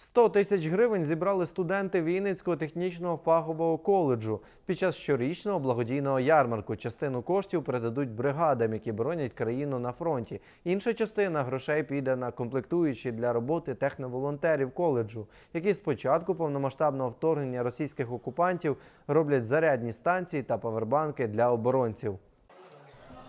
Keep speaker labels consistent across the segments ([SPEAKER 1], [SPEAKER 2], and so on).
[SPEAKER 1] 100 тисяч гривень зібрали студенти Вінницького технічного фахового коледжу під час щорічного благодійного ярмарку. Частину коштів передадуть бригадам, які боронять країну на фронті. Інша частина грошей піде на комплектуючі для роботи техноволонтерів коледжу, які з початку повномасштабного вторгнення російських окупантів роблять зарядні станції та павербанки для оборонців.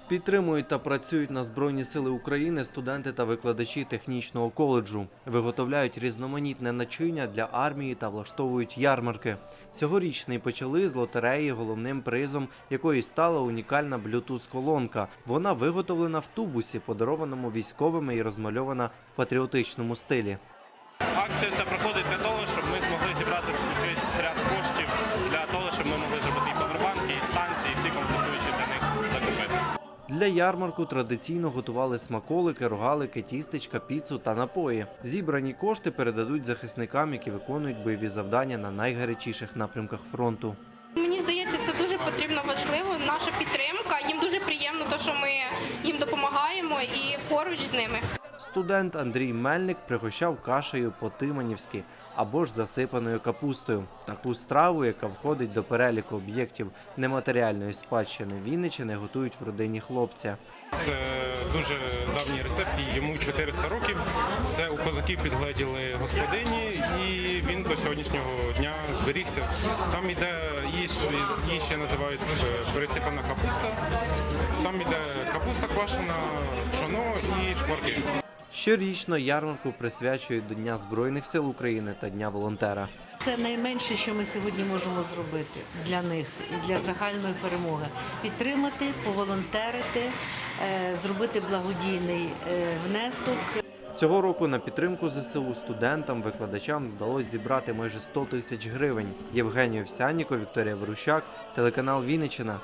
[SPEAKER 1] Підтримують та працюють на Збройні Сили України студенти та викладачі технічного коледжу. Виготовляють різноманітне начиння для армії та влаштовують ярмарки. Цьогорічний почали з лотереї, головним призом якої стала унікальна Bluetooth-колонка. Вона виготовлена в тубусі, подарованому військовими і розмальована в патріотичному стилі.
[SPEAKER 2] Акція ця проходить для того, щоб ми змогли зібрати якийсь ряд коштів для Для
[SPEAKER 1] ярмарку традиційно готували смаколики, рогалики, тістечка, піцу та напої. Зібрані кошти передадуть захисникам, які виконують бойові завдання на найгарячіших напрямках фронту.
[SPEAKER 3] Мені здається, це дуже потрібно важливо. Наша підтримка. Їм дуже приємно, то що ми їм допомагаємо і поруч з ними.
[SPEAKER 1] Студент Андрій Мельник пригощав кашею по-тиманівськи або ж засипаною капустою. Таку страву, яка входить до переліку об'єктів нематеріальної спадщини Вінничини, готують в родині хлопця.
[SPEAKER 2] Це дуже давній рецепт, йому 400 років. Це у козаків підгледіли господині, і він до сьогоднішнього дня зберігся. Там іде її, ще називають е, пересипана капуста. Там іде капуста квашена, пшоно і шкварки.
[SPEAKER 1] Щорічно ярмарку присвячують до Дня Збройних сил України та Дня волонтера.
[SPEAKER 4] Це найменше, що ми сьогодні можемо зробити для них і для загальної перемоги. Підтримати, поволонтерити, е, зробити благодійний е, внесок.
[SPEAKER 1] Цього року на підтримку ЗСУ студентам, викладачам вдалося зібрати майже 100 тисяч гривень. Євгеній Овсянніко, Вікторія Верущак, телеканал Вінниччина.